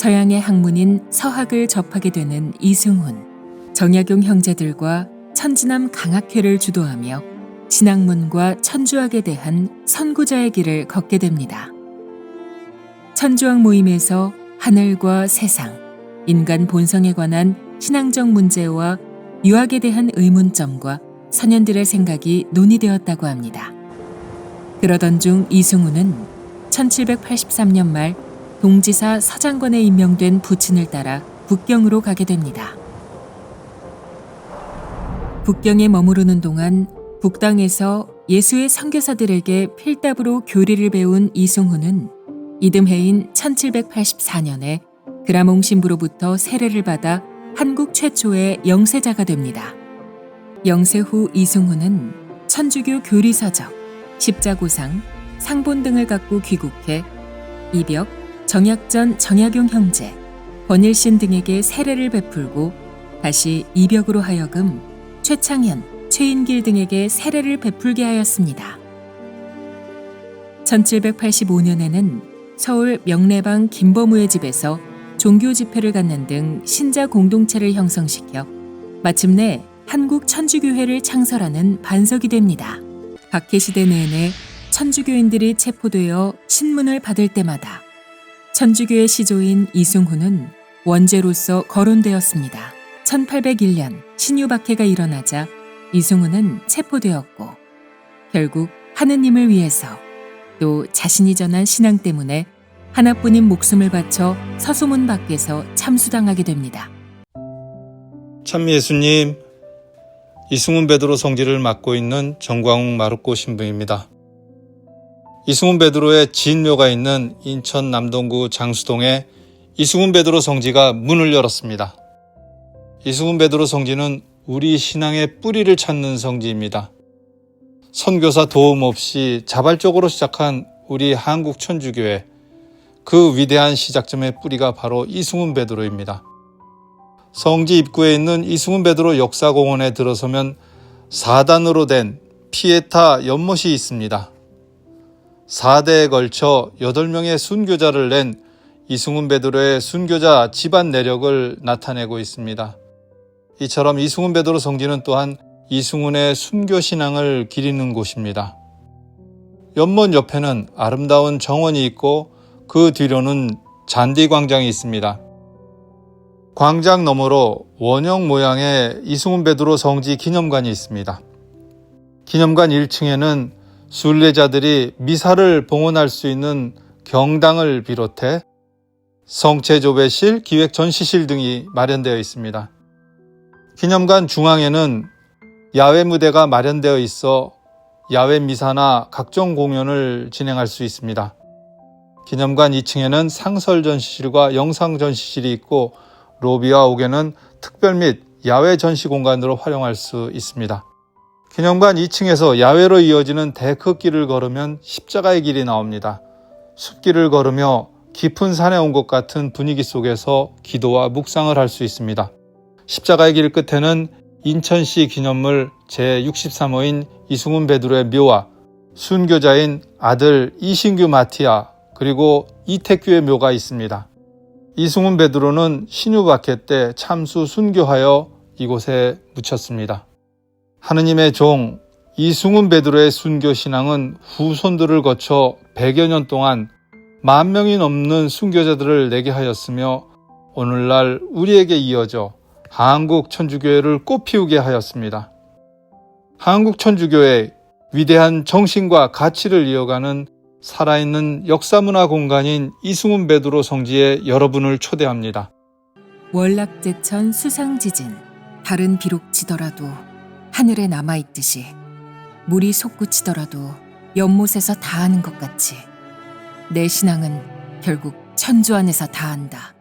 서양의 학문인 서학을 접하게 되는 이승훈. 정약용 형제들과 천지남 강학회를 주도하며 신학문과 천주학에 대한 선구자의 길을 걷게 됩니다. 천주학 모임에서 하늘과 세상, 인간 본성에 관한 신앙적 문제와 유학에 대한 의문점과 선현들의 생각이 논의되었다고 합니다. 그러던 중 이승우는 1783년 말 동지사 서장관에 임명된 부친을 따라 북경으로 가게 됩니다. 북경에 머무르는 동안 북당에서 예수의 선교사들에게 필답으로 교리를 배운 이승후는 이듬해인 1784년에 그라몽 신부로부터 세례를 받아 한국 최초의 영세자가 됩니다. 영세 후 이승후는 천주교 교리서적, 십자고상, 상본 등을 갖고 귀국해 이벽, 정약전 정약용 형제, 권일신 등에게 세례를 베풀고 다시 이벽으로 하여금 최창현, 최인길 등에게 세례를 베풀게 하였습니다. 1785년에는 서울 명례방 김범우의 집에서 종교 집회를 갖는 등 신자 공동체를 형성시켜 마침내 한국 천주교회를 창설하는 반석이 됩니다. 박해시대 내내 천주교인들이 체포되어 신문을 받을 때마다 천주교의 시조인 이승후는 원죄로서 거론되었습니다. 1801년 신유박해가 일어나자 이승후는 체포되었고 결국 하느님을 위해서 또 자신이 전한 신앙 때문에 하나뿐인 목숨을 바쳐 서소문 밖에서 참수당하게 됩니다. 참 예수님, 이승훈 베드로 성지를 맡고 있는 정광욱 마르코 신부입니다. 이승훈 베드로의 진묘가 있는 인천 남동구 장수동에 이승훈 베드로 성지가 문을 열었습니다. 이승훈 베드로 성지는 우리 신앙의 뿌리를 찾는 성지입니다. 선교사 도움 없이 자발적으로 시작한 우리 한국 천주교회 그 위대한 시작점의 뿌리가 바로 이승훈 베드로입니다. 성지 입구에 있는 이승훈 베드로 역사공원에 들어서면 4단으로 된 피에타 연못이 있습니다. 4대에 걸쳐 8명의 순교자를 낸 이승훈 베드로의 순교자 집안 내력을 나타내고 있습니다. 이처럼 이승훈 베드로 성지는 또한 이승훈의 순교 신앙을 기리는 곳입니다. 연못 옆에는 아름다운 정원이 있고 그 뒤로는 잔디 광장이 있습니다. 광장 너머로 원형 모양의 이승훈 베드로 성지 기념관이 있습니다. 기념관 1층에는 순례자들이 미사를 봉헌할 수 있는 경당을 비롯해 성체조배실, 기획전시실 등이 마련되어 있습니다. 기념관 중앙에는 야외 무대가 마련되어 있어 야외 미사나 각종 공연을 진행할 수 있습니다. 기념관 2층에는 상설 전시실과 영상 전시실이 있고 로비와 옥에는 특별 및 야외 전시 공간으로 활용할 수 있습니다. 기념관 2층에서 야외로 이어지는 데크길을 걸으면 십자가의 길이 나옵니다. 숲길을 걸으며 깊은 산에 온 것 같은 분위기 속에서 기도와 묵상을 할 수 있습니다. 십자가의 길 끝에는 인천시 기념물 제63호인 이승훈 베드로의 묘와 순교자인 아들 이신규 마티아 그리고 이태규의 묘가 있습니다. 이승훈 베드로는 신유박해 때 참수 순교하여 이곳에 묻혔습니다. 하느님의 종 이승훈 베드로의 순교 신앙은 후손들을 거쳐 100여 년 동안 만 명이 넘는 순교자들을 내게 하였으며 오늘날 우리에게 이어져 한국 천주교회를 꽃피우게 하였습니다. 한국 천주교회 위대한 정신과 가치를 이어가는 살아있는 역사문화 공간인 이승훈 베드로 성지에 여러분을 초대합니다. 월락제천 수상지진 달은 비록 지더라도 하늘에 남아있듯이 물이 솟구치더라도 연못에서 다하는 것 같이 내 신앙은 결국 천주 안에서 다한다.